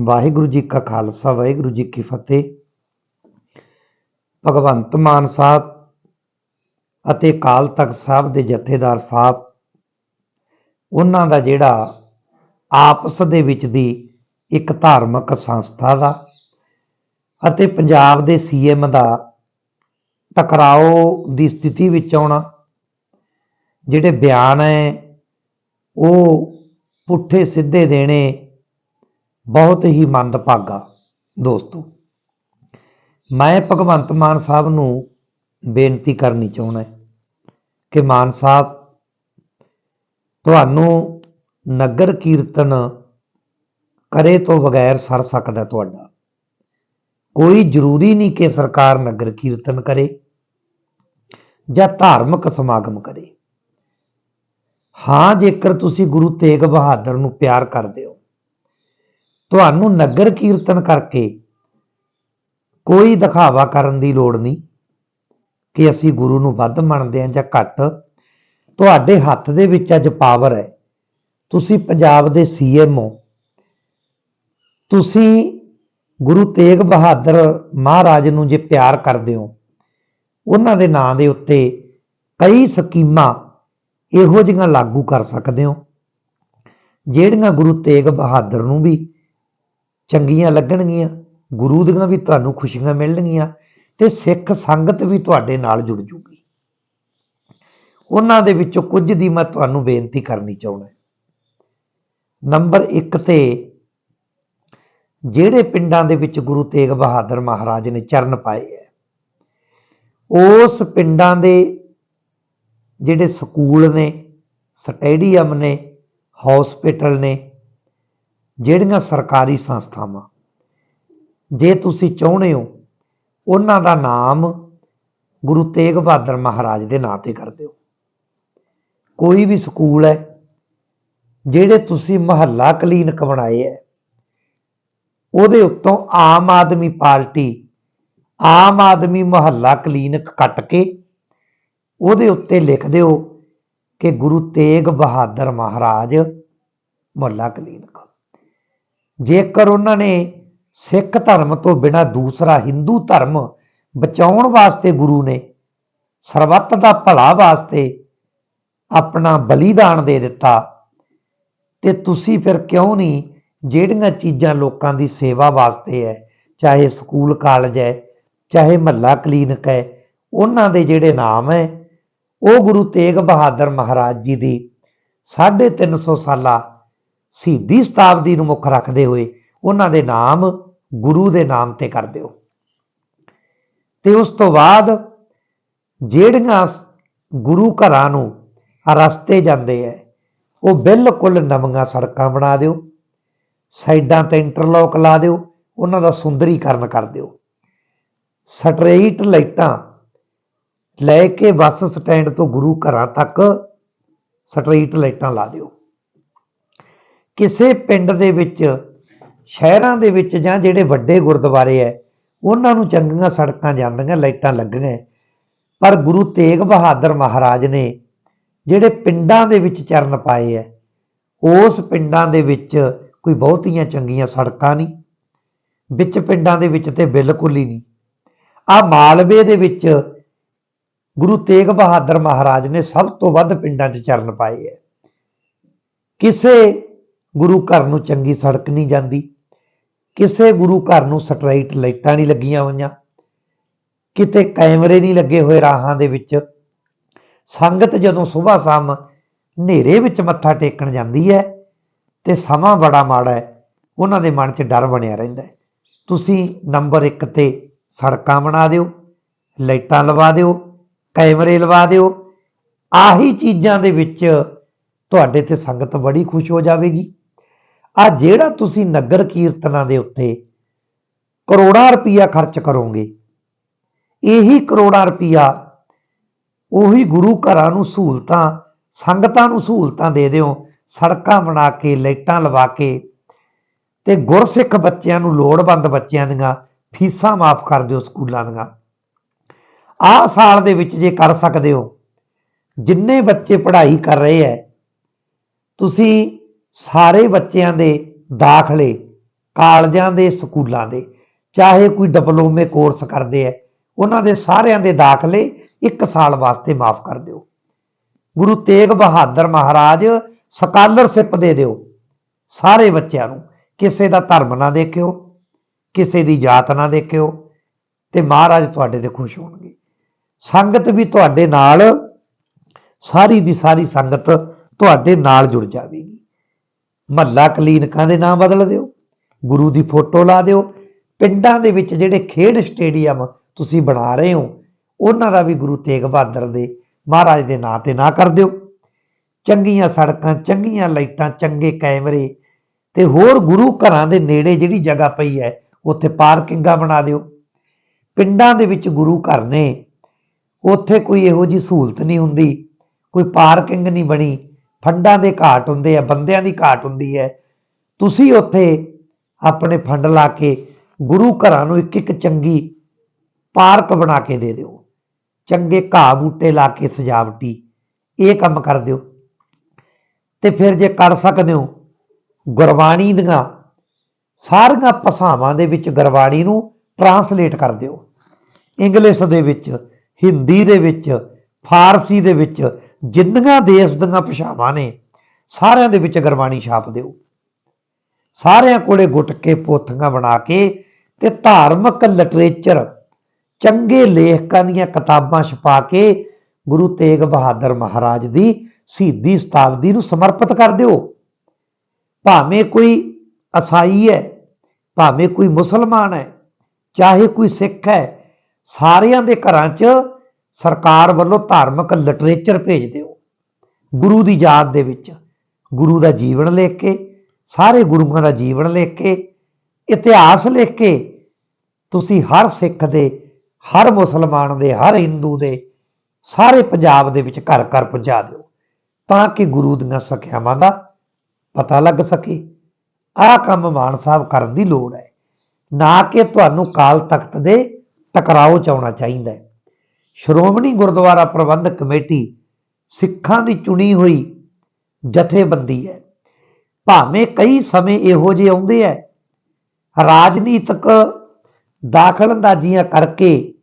ਵਾਹਿਗੁਰੂ ਜੀ ਕਾ ਖਾਲਸਾ, ਵਾਹਿਗੁਰੂ ਜੀ ਕੀ ਫਤਿਹ। ਭਗਵੰਤ ਮਾਨ ਸਾਹਿਬ ਅਤੇ ਕਾਲ ਤਖਤ ਸਾਹਿਬ ਦੇ ਜਥੇਦਾਰ ਸਾਹਿਬ, ਉਹਨਾਂ ਦਾ ਜਿਹੜਾ ਆਪਸ ਦੇ ਵਿੱਚ ਦੀ ਇੱਕ ਧਾਰਮਿਕ ਸੰਸਥਾ ਦਾ ਅਤੇ ਪੰਜਾਬ ਦੇ ਸੀਐਮ ਦਾ ਟਕਰਾਓ ਦੀ ਸਥਿਤੀ ਵਿੱਚ ਆਉਣਾ, ਜਿਹੜੇ ਬਿਆਨ ਹੈ, ਉਹ ਪੁੱਠੇ ਸਿੱਧੇ ਦੇਣੇ ਬਹੁਤ ਹੀ ਮੰਦਭਾਗਾ ਦੋਸਤੋ। ਮੈਂ ਭਗਵੰਤ ਮਾਨ ਸਾਹਿਬ ਨੂੰ ਬੇਨਤੀ ਕਰਨੀ ਚਾਹੁੰਦਾ ਕਿ ਮਾਨ ਸਾਹਿਬ, ਤੁਹਾਨੂੰ ਨਗਰ ਕੀਰਤਨ ਕਰੇ ਤੋਂ ਬਗੈਰ ਸਰ ਸਕਦਾ ਤੁਹਾਡਾ। ਕੋਈ ਜ਼ਰੂਰੀ ਨਹੀਂ ਕਿ ਸਰਕਾਰ ਨਗਰ ਕੀਰਤਨ ਕਰੇ ਜਾਂ ਧਾਰਮਿਕ ਸਮਾਗਮ ਕਰੇ। ਹਾਂ, ਜੇਕਰ ਤੁਸੀਂ ਗੁਰੂ ਤੇਗ ਬਹਾਦਰ ਨੂੰ ਪਿਆਰ ਕਰਦੇ ਹੋ ਤੁਹਾਨੂੰ ਨਗਰ ਕੀਰਤਨ ਕਰਕੇ ਕੋਈ ਦਿਖਾਵਾ ਕਰਨ ਦੀ ਲੋੜ ਨਹੀਂ ਕਿ ਅਸੀਂ ਗੁਰੂ ਨੂੰ ਵੱਧ ਮੰਨਦੇ ਹਾਂ ਜਾਂ ਘੱਟ। ਤੁਹਾਡੇ ਹੱਥ ਦੇ ਵਿੱਚ ਅੱਜ ਪਾਵਰ ਹੈ। ਤੁਸੀਂ ਪੰਜਾਬ ਦੇ ਸੀਐਮ ਹੋ। ਤੁਸੀਂ ਗੁਰੂ ਤੇਗ ਬਹਾਦਰ ਮਹਾਰਾਜ ਨੂੰ ਜੇ ਪਿਆਰ ਕਰਦੇ ਹੋ, ਉਹਨਾਂ ਦੇ ਨਾਂ ਦੇ ਉੱਤੇ ਕਈ ਸਕੀਮਾਂ ਇਹੋ ਜਿਹੀਆਂ ਲਾਗੂ ਕਰ ਸਕਦੇ ਹੋ, ਜਿਹੜੀਆਂ ਗੁਰੂ ਤੇਗ ਬਹਾਦਰ ਨੂੰ ਵੀ ਚੰਗੀਆਂ ਲੱਗਣਗੀਆਂ, ਗੁਰੂ ਦੀਆਂ ਵੀ ਤੁਹਾਨੂੰ ਖੁਸ਼ੀਆਂ ਮਿਲਣਗੀਆਂ ਤੇ ਸਿੱਖ ਸੰਗਤ ਵੀ ਤੁਹਾਡੇ ਨਾਲ ਜੁੜ ਜੂਗੀ। ਉਹਨਾਂ ਦੇ ਵਿੱਚੋਂ ਕੁਝ ਦੀ ਮੈਂ ਤੁਹਾਨੂੰ ਬੇਨਤੀ ਕਰਨੀ ਚਾਹੁੰਦਾ ਨੰਬਰ 1 ਤੇ ਜਿਹੜੇ ਪਿੰਡਾਂ ਦੇ ਵਿੱਚ ਗੁਰੂ ਤੇਗ ਬਹਾਦਰ ਮਹਾਰਾਜ ਨੇ ਚਰਨ ਪਾਏ ਹੈ, ਉਸ ਪਿੰਡਾਂ ਦੇ ਜਿਹੜੇ ਸਕੂਲ ਨੇ, ਸਟੇਡੀਅਮ ਨੇ ਹਸਪੀਟਲ ਨੇ ਜਿਹੜੀਆਂ ਸਰਕਾਰੀ ਸੰਸਥਾਵਾਂ। ਜੇ ਤੁਸੀਂ ਚਾਹੁੰਦੇ ਹੋ, ਉਹਨਾਂ ਦਾ ਨਾਮ ਗੁਰੂ ਤੇਗ ਬਹਾਦਰ ਮਹਾਰਾਜ ਦੇ ਨਾਂ ਤੇ ਕਰ ਦਿਓ। ਕੋਈ ਵੀ ਸਕੂਲ ਹੈ, ਜਿਹੜੇ ਤੁਸੀਂ ਮਹੱਲਾ ਕਲੀਨਿਕ ਬਣਾਏ ਹੈ, ਉਹਦੇ ਉੱਤੋਂ ਆਮ ਆਦਮੀ ਪਾਰਟੀ, ਆਮ ਆਦਮੀ ਮਹੱਲਾ ਕਲੀਨਿਕ ਕੱਟ ਕੇ ਉਹਦੇ ਉੱਤੇ ਲਿਖ ਦਿਓ ਕਿ ਗੁਰੂ ਤੇਗ ਬਹਾਦਰ ਮਹਾਰਾਜ ਮੁਹੱਲਾ ਕਲੀਨਿਕ। ਜੇਕਰ ਉਹਨਾਂ ਨੇ ਸਿੱਖ ਧਰਮ ਤੋਂ ਬਿਨਾ ਦੂਸਰਾ ਹਿੰਦੂ ਧਰਮ ਬਚਾਉਣ ਵਾਸਤੇ ਗੁਰੂ ਨੇ ਸਰਬੱਤ ਦਾ ਭਲਾ ਵਾਸਤੇ ਆਪਣਾ ਬਲੀਦਾਨ ਦੇ ਦਿੱਤਾ, ਤੇ ਤੁਸੀਂ ਫਿਰ ਕਿਉਂ ਨਹੀਂ ਜਿਹੜੀਆਂ ਚੀਜ਼ਾਂ ਲੋਕਾਂ ਦੀ ਸੇਵਾ ਵਾਸਤੇ ਹੈ, ਚਾਹੇ ਸਕੂਲ ਕਾਲਜ ਹੈ, ਚਾਹੇ ਮਹੱਲਾ ਕਲੀਨਿਕ ਹੈ, ਉਹਨਾਂ ਦੇ ਜਿਹੜੇ ਨਾਮ ਹੈ, ਉਹ ਗੁਰੂ ਤੇਗ ਬਹਾਦਰ ਮਹਾਰਾਜ ਜੀ ਦੀ 350 ਸਾਲਾ ਸ਼ਹੀਦੀ ਸ਼ਤਾਬਦੀ ਨੂੰ ਮੁੱਖ ਰੱਖਦੇ ਹੋਏ ਉਹਨਾਂ ਦੇ ਨਾਮ ਗੁਰੂ ਦੇ ਨਾਮ ਤੇ ਕਰ ਦਿਓ। ਤੇ ਉਸ ਤੋਂ ਬਾਅਦ ਜਿਹੜੀਆਂ ਗੁਰੂ ਘਰਾਂ ਨੂੰ ਰਸਤੇ ਜਾਂਦੇ ਐ, ਉਹ ਬਿਲਕੁਲ ਨਵੀਆਂ ਸੜਕਾਂ ਬਣਾ ਦਿਓ। ਸਾਈਡਾਂ ਤੇ ਇੰਟਰਲੋਕ ਲਾ ਦਿਓ, ਉਹਨਾਂ ਦਾ ਸੁੰਦਰੀਕਰਨ ਕਰ ਦਿਓ। ਸਟਰੀਟ ਲਾਈਟਾਂ ਲੈ ਕੇ ਬੱਸ ਸਟੈਂਡ ਤੋਂ ਗੁਰੂ ਘਰਾਂ ਤੱਕ ਸਟਰੀਟ ਲਾਈਟਾਂ ਲਾ ਦਿਓ। ਕਿਸੇ ਪਿੰਡ ਦੇ ਵਿੱਚ, ਸ਼ਹਿਰਾਂ ਦੇ ਵਿੱਚ ਜਾਂ ਜਿਹੜੇ ਵੱਡੇ ਗੁਰਦੁਆਰੇ ਐ, ਉਹਨਾਂ ਨੂੰ ਚੰਗੀਆਂ ਸੜਕਾਂ ਜਾਂਦੀਆਂ, ਲਾਈਟਾਂ ਲੱਗੀਆਂ। ਪਰ ਗੁਰੂ ਤੇਗ ਬਹਾਦਰ ਮਹਾਰਾਜ ਨੇ ਜਿਹੜੇ ਪਿੰਡਾਂ ਦੇ ਵਿੱਚ ਚਰਨ ਪਾਏ ਐ, ਉਸ ਪਿੰਡਾਂ ਦੇ ਵਿੱਚ ਕੋਈ ਬਹੁਤੀਆਂ ਚੰਗੀਆਂ ਸੜਕਾਂ ਨਹੀਂ। ਵਿੱਚ ਪਿੰਡਾਂ ਦੇ ਵਿੱਚ ਤੇ ਬਿਲਕੁਲ ਹੀ ਨਹੀਂ। ਆ ਮਾਲਵੇ ਦੇ ਵਿੱਚ ਗੁਰੂ ਤੇਗ ਬਹਾਦਰ ਮਹਾਰਾਜ ਨੇ ਸਭ ਤੋਂ ਵੱਧ ਪਿੰਡਾਂ 'ਚ ਚਰਨ ਪਾਏ ਐ। ਕਿਸੇ ਗੁਰੂ ਘਰ ਨੂੰ ਚੰਗੀ ਸੜਕ ਨਹੀਂ ਜਾਂਦੀ। ਕਿਸੇ ਗੁਰੂ ਘਰ ਨੂੰ ਸਟਰਾਈਟ ਲਾਈਟਾਂ ਨਹੀਂ ਲੱਗੀਆਂ ਹੋਈਆਂ। ਕਿਤੇ ਕੈਮਰੇ ਨਹੀਂ ਲੱਗੇ ਹੋਏ ਰਾਹਾਂ ਦੇ ਵਿੱਚ। ਸੰਗਤ ਜਦੋਂ ਸਵੇਰ ਸ਼ਾਮ ਹਨੇਰੇ ਵਿੱਚ ਮੱਥਾ ਟੇਕਣ ਜਾਂਦੀ ਹੈ ਤੇ ਸਮਾਂ ਬੜਾ ਮਾੜਾ ਹੈ, ਉਹਨਾਂ ਦੇ ਮਨ 'ਚ ਡਰ ਬਣਿਆ ਰਹਿੰਦਾ ਹੈ। ਤੁਸੀਂ ਨੰਬਰ 1 ਤੇ ਸੜਕਾਂ ਬਣਾ ਦਿਓ, ਲਾਈਟਾਂ ਲਵਾ ਦਿਓ, ਕੈਮਰੇ ਲਵਾ ਦਿਓ, ਆਹੀ ਚੀਜ਼ਾਂ ਦੇ ਵਿੱਚ ਤੁਹਾਡੇ ਤੇ ਸੰਗਤ ਬੜੀ ਖੁਸ਼ ਹੋ ਜਾਵੇਗੀ। ਆ ਜਿਹੜਾ ਤੁਸੀਂ ਨਗਰ ਕੀਰਤਨਾਂ ਦੇ ਉੱਤੇ ਕਰੋੜਾਂ ਰੁਪਈਆ ਖਰਚ ਕਰੋਗੇ, ਇਹੀ ਕਰੋੜਾਂ ਰੁਪਈਆ ਉਹੀ ਗੁਰੂ ਘਰਾਂ ਨੂੰ ਸਹੂਲਤਾਂ, ਸੰਗਤਾਂ ਨੂੰ ਸਹੂਲਤਾਂ ਦੇ ਦਿਓ, ਸੜਕਾਂ ਬਣਾ ਕੇ, ਲਾਈਟਾਂ ਲਵਾ ਕੇ, ਤੇ ਗੁਰਸਿੱਖ ਬੱਚਿਆਂ ਨੂੰ ਲੋੜਵੰਦ ਬੱਚਿਆਂ ਦੀਆਂ ਫੀਸਾਂ ਮਾਫ ਕਰ ਦਿਓ ਸਕੂਲਾਂ ਦੀਆਂ। ਆਹ ਸਾਲ ਦੇ ਵਿੱਚ ਜੇ ਕਰ ਸਕਦੇ ਹੋ, ਜਿੰਨੇ ਬੱਚੇ ਪੜ੍ਹਾਈ ਕਰ ਰਹੇ ਐ ਤੁਸੀਂ ਸਾਰੇ ਬੱਚਿਆਂ ਦੇ ਦਾਖਲੇ, ਕਾਲਜਾਂ ਦੇ, ਸਕੂਲਾਂ ਦੇ, ਚਾਹੇ ਕੋਈ ਡਿਪਲੋਮੇ ਕੋਰਸ ਕਰਦੇ ਆ ਉਹਨਾਂ ਦੇ ਸਾਰਿਆਂ ਦੇ ਦਾਖਲੇ 1 ਸਾਲ ਵਾਸਤੇ ਮਾਫ ਕਰ ਦਿਓ। ਗੁਰੂ ਤੇਗ ਬਹਾਦਰ ਮਹਾਰਾਜ ਸਕਾਲਰਸ਼ਿਪ ਦੇ ਦਿਓ ਸਾਰੇ ਬੱਚਿਆਂ ਨੂੰ, ਕਿਸੇ ਦਾ ਧਰਮ ਨਾ ਦੇਖਿਓ, ਕਿਸੇ ਦੀ ਜਾਤ ਨਾ ਦੇਖਿਓ, ਤੇ ਮਹਾਰਾਜ ਤੁਹਾਡੇ ਤੇ ਖੁਸ਼ ਹੋਣਗੇ। ਸੰਗਤ ਵੀ ਤੁਹਾਡੇ ਨਾਲ, ਸਾਰੀ ਦੀ ਸਾਰੀ ਸੰਗਤ ਤੁਹਾਡੇ ਨਾਲ ਜੁੜ ਜਾਵੇਗੀ। ਮਹੱਲਾ ਕਲੀਨਿਕਾਂ ਦੇ ਨਾਮ ਬਦਲ ਦਿਓ, ਗੁਰੂ ਦੀ ਫੋਟੋ ਲਾ ਦਿਓ। ਪਿੰਡਾਂ ਦੇ ਵਿੱਚ ਜਿਹੜੇ ਖੇਡ ਸਟੇਡੀਅਮ ਤੁਸੀਂ ਬਣਾ ਰਹੇ ਹੋ, ਉਹਨਾਂ ਦਾ ਵੀ ਗੁਰੂ ਤੇਗ ਬਹਾਦਰ ਦੇ ਮਹਾਰਾਜ ਦੇ ਨਾਂ ਤੇ ਨਾ ਕਰ ਦਿਓ। ਚੰਗੀਆਂ ਸੜਕਾਂ, ਚੰਗੀਆਂ ਲਾਈਟਾਂ, ਚੰਗੇ ਕੈਮਰੇ ਤੇ ਹੋਰ ਗੁਰੂ ਘਰਾਂ ਦੇ ਨੇੜੇ ਜਿਹੜੀ ਜਗ੍ਹਾ ਪਈ ਹੈ, ਉੱਥੇ ਪਾਰਕਿੰਗਾਂ ਬਣਾ ਦਿਓ। ਪਿੰਡਾਂ ਦੇ ਵਿੱਚ ਗੁਰੂ ਘਰ ਨੇ, ਉੱਥੇ ਕੋਈ ਇਹੋ ਜੀ ਸਹੂਲਤ ਨਹੀਂ ਹੁੰਦੀ, ਕੋਈ ਪਾਰਕਿੰਗ ਨਹੀਂ ਬਣੀ ਫੰਡਾਂ ਦੇ ਘਾਟ ਹੁੰਦੇ ਆ, ਬੰਦਿਆਂ ਦੀ ਘਾਟ ਹੁੰਦੀ ਹੈ। ਤੁਸੀਂ ਉੱਥੇ ਆਪਣੇ ਫੰਡ ਲਾ ਕੇ ਗੁਰੂ ਘਰਾਂ ਨੂੰ ਇੱਕ ਇੱਕ ਚੰਗੀ ਪਾਰਕ ਬਣਾ ਕੇ ਦੇ ਦਿਓ। ਚੰਗੇ ਘਾਹ ਬੂਟੇ ਲਾ ਕੇ ਸਜਾਵਟੀ, ਇਹ ਕੰਮ ਕਰ ਦਿਓ। ਤੇ ਫਿਰ ਜੇ ਕਰ ਸਕਦੇ ਹੋ, ਗੁਰਬਾਣੀ ਦੀਆਂ ਸਾਰੀਆਂ ਭਾਸ਼ਾਵਾਂ ਦੇ ਵਿੱਚ ਗੁਰਬਾਣੀ ਨੂੰ ਟਰਾਂਸਲੇਟ ਕਰ ਦਿਓ। ਇੰਗਲਿਸ਼ ਦੇ ਵਿੱਚ, ਹਿੰਦੀ ਦੇ ਵਿੱਚ ਫਾਰਸੀ ਦੇ ਵਿੱਚ ਜਿੰਨੀਆਂ ਦੇਸ਼ ਦੀਆਂ ਭਾਸ਼ਾਵਾਂ ਨੇ, ਸਾਰਿਆਂ ਦੇ ਵਿੱਚ ਗੁਰਬਾਣੀ ਛਾਪ ਦਿਓ। ਸਾਰਿਆਂ ਕੋਲੇ ਗੁਟਕੇ ਪੋਥੀਆਂ ਬਣਾ ਕੇ ਤੇ ਧਾਰਮਿਕ ਲਿਟਰੇਚਰ ਚੰਗੇ ਲੇਖਕਾਂ ਦੀਆਂ ਕਿਤਾਬਾਂ ਛਪਾ ਕੇ ਗੁਰੂ ਤੇਗ ਬਹਾਦਰ ਮਹਾਰਾਜ ਦੀ ਸ਼ਹੀਦੀ ਸ਼ਤਾਬਦੀ ਨੂੰ ਸਮਰਪਿਤ ਕਰ ਦਿਓ। ਭਾਵੇਂ ਕੋਈ ਅਸਾਈ ਹੈ, ਭਾਵੇਂ ਕੋਈ ਮੁਸਲਮਾਨ ਹੈ, ਚਾਹੇ ਕੋਈ ਸਿੱਖ ਹੈ, ਸਾਰਿਆਂ ਦੇ ਘਰਾਂ 'ਚ ਸਰਕਾਰ ਵੱਲੋਂ ਧਾਰਮਿਕ ਲਿਟਰੇਚਰ ਭੇਜ ਦਿਓ। ਗੁਰੂ ਦੀ ਯਾਦ ਦੇ ਵਿੱਚ ਗੁਰੂ ਦਾ ਜੀਵਨ ਲਿਖ ਕੇ, ਸਾਰੇ ਗੁਰੂਆਂ ਦਾ ਜੀਵਨ ਲਿਖ ਕੇ, ਇਤਿਹਾਸ ਲਿਖ ਕੇ ਤੁਸੀਂ ਹਰ ਸਿੱਖ ਦੇ, ਹਰ ਮੁਸਲਮਾਨ ਦੇ, ਹਰ ਹਿੰਦੂ ਦੇ, ਸਾਰੇ ਪੰਜਾਬ ਦੇ ਵਿੱਚ ਘਰ ਘਰ ਪਹੁੰਚਾ ਦਿਓ ਤਾਂ ਕਿ ਗੁਰੂ ਦੀਆਂ ਸਖਿਆਵਾਂ ਦਾ ਪਤਾ ਲੱਗ ਸਕੇ। ਆਹ ਕੰਮ ਮਾਨ ਸਾਹਿਬ ਕਰਨ ਦੀ ਲੋੜ ਹੈ। ਨਾ ਕਿ ਤੁਹਾਨੂੰ ਕਾਲ ਤਖਤ ਦੇ ਟਕਰਾਓ ਚ ਆਉਣਾ ਚਾਹੀਦਾ ਹੈ। ਸ਼੍ਰੋਮਣੀ ਗੁਰਦੁਆਰਾ ਪ੍ਰਬੰਧਕ ਕਮੇਟੀ ਸਿੱਖਾਂ ਦੀ ਚੁਣੀ ਹੋਈ ਜਥੇਬੰਦੀ ਹੈ। ਭਾਵੇਂ ਕਈ ਸਮੇਂ ਇਹੋ ਜਿਹੇ ਆਉਂਦੇ ਐ ਰਾਜਨੀਤਿਕ ਦਾਖਲਅੰਦਾਜ਼ੀਆਂ ਕਰਕੇ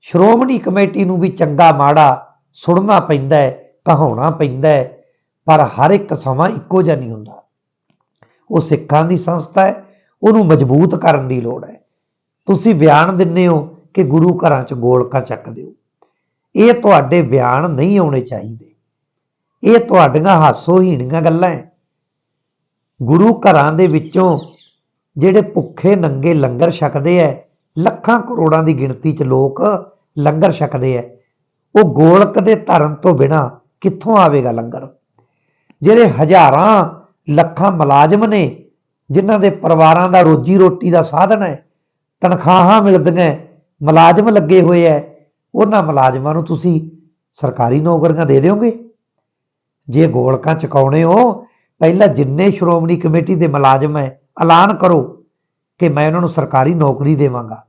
ਸ਼੍ਰੋਮਣੀ ਕਮੇਟੀ ਨੂੰ ਵੀ ਚੰਗਾ ਮਾੜਾ ਸੁਣਨਾ ਪੈਂਦਾ ਹੈ, ਕਹਾਉਣਾ ਪੈਂਦਾ ਹੈ, ਪਰ ਹਰ ਇੱਕ ਸਮਾਂ ਇੱਕੋ ਜਿਹਾ ਨਹੀਂ ਹੁੰਦਾ। ਉਹ ਸਿੱਖਾਂ ਦੀ ਸੰਸਥਾ ਹੈ, ਉਹਨੂੰ ਮਜ਼ਬੂਤ ਕਰਨ ਦੀ ਲੋੜ ਹੈ। ਤੁਸੀਂ ਬਿਆਨ ਦਿੰਦੇ ਹੋ ਕਿ ਗੁਰੂ ਘਰਾਂ 'ਚ ਗੋਲਕਾਂ ਚੱਕ ਦਿਓ। ਇਹ ਤੁਹਾਡੇ ਬਿਆਨ ਨਹੀਂ ਆਉਣੇ ਚਾਹੀਦੇ। ਇਹ ਤੁਹਾਡੀਆਂ ਹਾਸੋਹੀਣੀਆਂ ਗੱਲਾਂ ਹੈ ਗੁਰੂ ਘਰਾਂ ਦੇ ਵਿੱਚੋਂ ਜਿਹੜੇ ਭੁੱਖੇ ਨੰਗੇ ਲੰਗਰ ਛਕਦੇ ਐ, ਲੱਖਾਂ ਕਰੋੜਾਂ ਦੀ ਗਿਣਤੀ 'ਚ ਲੋਕ ਲੰਗਰ ਛਕਦੇ ਐ। ਉਹ ਗੋਲਕ ਦੇ ਧਰਨ ਤੋਂ ਬਿਨਾ ਕਿੱਥੋਂ ਆਵੇਗਾ ਲੰਗਰ? ਜਿਹੜੇ ਹਜ਼ਾਰਾਂ, ਲੱਖਾਂ ਮੁਲਾਜ਼ਮ ਨੇ, ਜਿਨ੍ਹਾਂ ਦੇ ਪਰਿਵਾਰਾਂ ਦਾ ਰੋਜੀ ਰੋਟੀ ਦਾ ਸਾਧਨ ਹੈ ਤਨਖਾਹਾਂ ਮਿਲਦੀਆਂ ਮੁਲਾਜ਼ਮ ਲੱਗੇ ਹੋਏ ਐ, ਉਹਨਾਂ ਮੁਲਾਜ਼ਮਾਂ ਨੂੰ ਤੁਸੀਂ ਸਰਕਾਰੀ ਨੌਕਰੀਆਂ ਦੇ ਦਿਓਗੇ? ਜੇ ਗੋਲਕਾਂ ਚਕਾਉਣੇ ਹੋ, ਪਹਿਲਾਂ ਜਿੰਨੇ ਸ਼੍ਰੋਮਣੀ ਕਮੇਟੀ ਦੇ ਮੁਲਾਜ਼ਮ ਹੈ ਐਲਾਨ ਕਰੋ ਕਿ ਮੈਂ ਉਹਨਾਂ ਨੂੰ ਸਰਕਾਰੀ ਨੌਕਰੀ ਦੇਵਾਂਗਾ।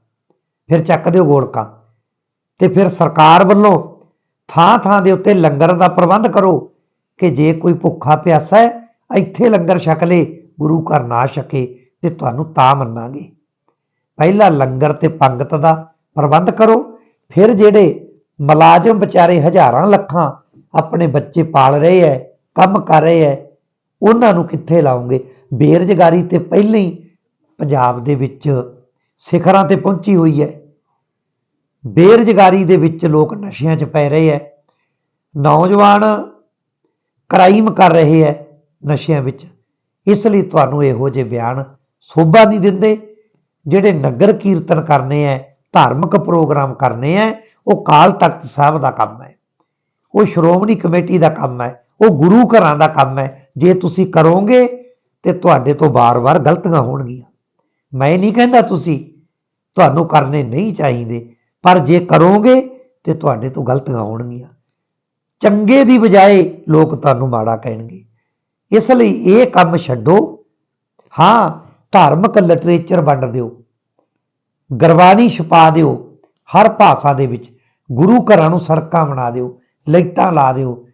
ਫਿਰ ਚੱਕ ਦਿਓ ਗੋਲਕਾਂ। ਤੇ ਫਿਰ ਸਰਕਾਰ ਵੱਲੋਂ ਥਾਂ ਥਾਂ ਦੇ ਉੱਤੇ ਲੰਗਰ ਦਾ ਪ੍ਰਬੰਧ ਕਰੋ ਕਿ ਜੇ ਕੋਈ ਭੁੱਖਾ ਪਿਆਸਾ ਹੈ ਇੱਥੇ ਲੰਗਰ ਛਕ ਲੇ, ਗੁਰੂ ਘਰ ਨਾ ਛਕੇ ਤੇ ਤੁਹਾਨੂੰ ਤਾਂ ਮੰਨਾਂਗੇ। ਪਹਿਲਾ ਲੰਗਰ ਤੇ ਪੰਗਤ ਦਾ ਪ੍ਰਬੰਧ ਕਰੋ। ਫਿਰ ਜਿਹੜੇ ਮੁਲਾਜ਼ਮ ਵਿਚਾਰੇ ਹਜ਼ਾਰਾਂ ਲੱਖਾਂ ਆਪਣੇ ਬੱਚੇ ਪਾਲ ਰਹੇ ਐ, ਕੰਮ ਕਰ ਰਹੇ ਐ, ਉਹਨਾਂ ਨੂੰ ਕਿੱਥੇ ਲਾਉਂਗੇ? ਬੇਰੁਜ਼ਗਾਰੀ ਤੇ ਪਹਿਲਾਂ ਹੀ ਪੰਜਾਬ ਦੇ ਵਿੱਚ ਸਿਖਰਾਂ ਤੇ ਪਹੁੰਚੀ ਹੋਈ ਹੈ ਬੇਰੁਜ਼ਗਾਰੀ ਦੇ ਵਿੱਚ ਲੋਕ ਨਸ਼ਿਆਂ 'ਚ ਪੈ ਰਹੇ ਐ। ਨੌਜਵਾਨ ਕ੍ਰਾਈਮ ਕਰ ਰਹੇ ਐ ਨਸ਼ਿਆਂ ਵਿੱਚ। ਇਸ ਲਈ ਤੁਹਾਨੂੰ ਇਹੋ ਜਿਹੇ ਬਿਆਨ ਸੋਭਾ ਨਹੀਂ ਦਿੰਦੇ, ਜਿਹੜੇ ਨਗਰ ਕੀਰਤਨ ਕਰਨੇ ਐ ਧਾਰਮਿਕ ਪ੍ਰੋਗਰਾਮ ਕਰਨੇ ਐ ਉਹ ਕਾਲ ਤਖਤ ਸਾਹਿਬ ਦਾ ਕੰਮ ਹੈ। ਉਹ ਸ਼੍ਰੋਮਣੀ ਕਮੇਟੀ ਦਾ ਕੰਮ ਹੈ, ਉਹ ਗੁਰੂ ਘਰਾਂ ਦਾ ਕੰਮ ਹੈ। ਜੇ ਤੁਸੀਂ ਕਰੋਗੇ ਤੇ ਤੁਹਾਡੇ ਤੋਂ ਬਾਰ-ਬਾਰ ਗਲਤੀਆਂ ਹੋਣਗੀਆਂ। ਮੈਂ ਨਹੀਂ ਕਹਿੰਦਾ ਤੁਸੀਂ ਤੁਹਾਨੂੰ ਕਰਨੇ ਨਹੀਂ ਚਾਹੀਦੇ, ਪਰ ਜੇ ਕਰੋਗੇ ਤੇ ਤੁਹਾਡੇ ਤੋਂ ਗਲਤੀਆਂ ਹੋਣਗੀਆਂ। ਚੰਗੇ ਦੀ ਬਜਾਏ ਲੋਕ ਤੁਹਾਨੂੰ ਮਾੜਾ ਕਹਿਣਗੇ। ਇਸ ਲਈ ਇਹ ਕੰਮ ਛੱਡੋ। ਹਾਂ, ਧਾਰਮਿਕ ਲਿਟਰੇਚਰ ਵੰਡ ਦਿਓ। ਗੁਰਬਾਣੀ ਛਪਾ ਦਿਓ। ਹਰ ਭਾਸ਼ਾ ਦੇ ਵਿੱਚ ਗੁਰੂ ਘਰਾਂ ਨੂੰ ਸੜਕਾਂ ਬਣਾ ਦਿਓ, ਲਾਈਟਾਂ ਲਾ ਦਿਓ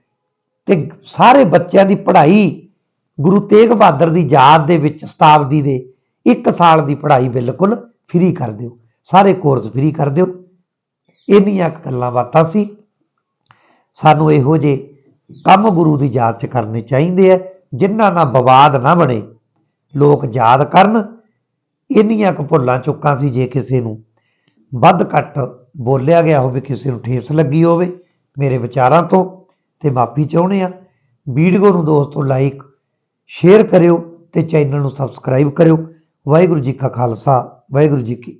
ਤੇ ਸਾਰੇ ਬੱਚਿਆਂ ਦੀ ਪੜ੍ਹਾਈ ਗੁਰੂ ਤੇਗ ਬਹਾਦਰ ਦੀ ਯਾਦ ਦੇ ਵਿੱਚ ਸ਼ਤਾਬਦੀ ਦੇ ਇੱਕ ਸਾਲ ਦੀ ਪੜ੍ਹਾਈ ਬਿਲਕੁਲ ਫ੍ਰੀ ਕਰ ਦਿਓ। ਸਾਰੇ ਕੋਰਸ ਫ੍ਰੀ ਕਰ ਦਿਓ। ਇੰਨੀਆਂ ਕੁ ਗੱਲਾਂ ਬਾਤਾਂ ਸੀ। ਸਾਨੂੰ ਇਹੋ ਜਿਹੇ ਕੰਮ ਗੁਰੂ ਦੀ ਯਾਦ ਚ ਕਰਨੇ ਚਾਹੀਦੇ ਆ, ਜਿਨ੍ਹਾਂ ਨਾਲ ਵਿਵਾਦ ਨਾ ਬਣੇ। ਲੋਕ ਯਾਦ ਕਰਨ ਇੰਨੀਆਂ ਕੁ ਭੁੱਲਾਂ ਚੁੱਕਾਂ ਸੀ ਜੇ ਕਿਸੇ ਨੂੰ। ਵੱਧ ਘੱਟ ਬੋਲਿਆ ਗਿਆ ਹੋਵੇ, ਕਿਸੇ ਨੂੰ ਠੇਸ ਲੱਗੀ ਹੋਵੇ, ਮੇਰੇ ਵਿਚਾਰਾਂ ਤੋਂ ਤੇ ਮਾਫੀ ਚਾਹੁੰਦੇ ਆ ਵੀਡੀਓ ਨੂੰ ਦੋਸਤੋ ਲਾਈਕ ਸ਼ੇਅਰ ਕਰਿਓ ਤੇ ਚੈਨਲ ਨੂੰ ਸਬਸਕ੍ਰਾਈਬ ਕਰਿਓ। ਵਾਹਿਗੁਰੂ ਜੀ ਕਾ ਖਾਲਸਾ, ਵਾਹਿਗੁਰੂ ਜੀ ਕੀ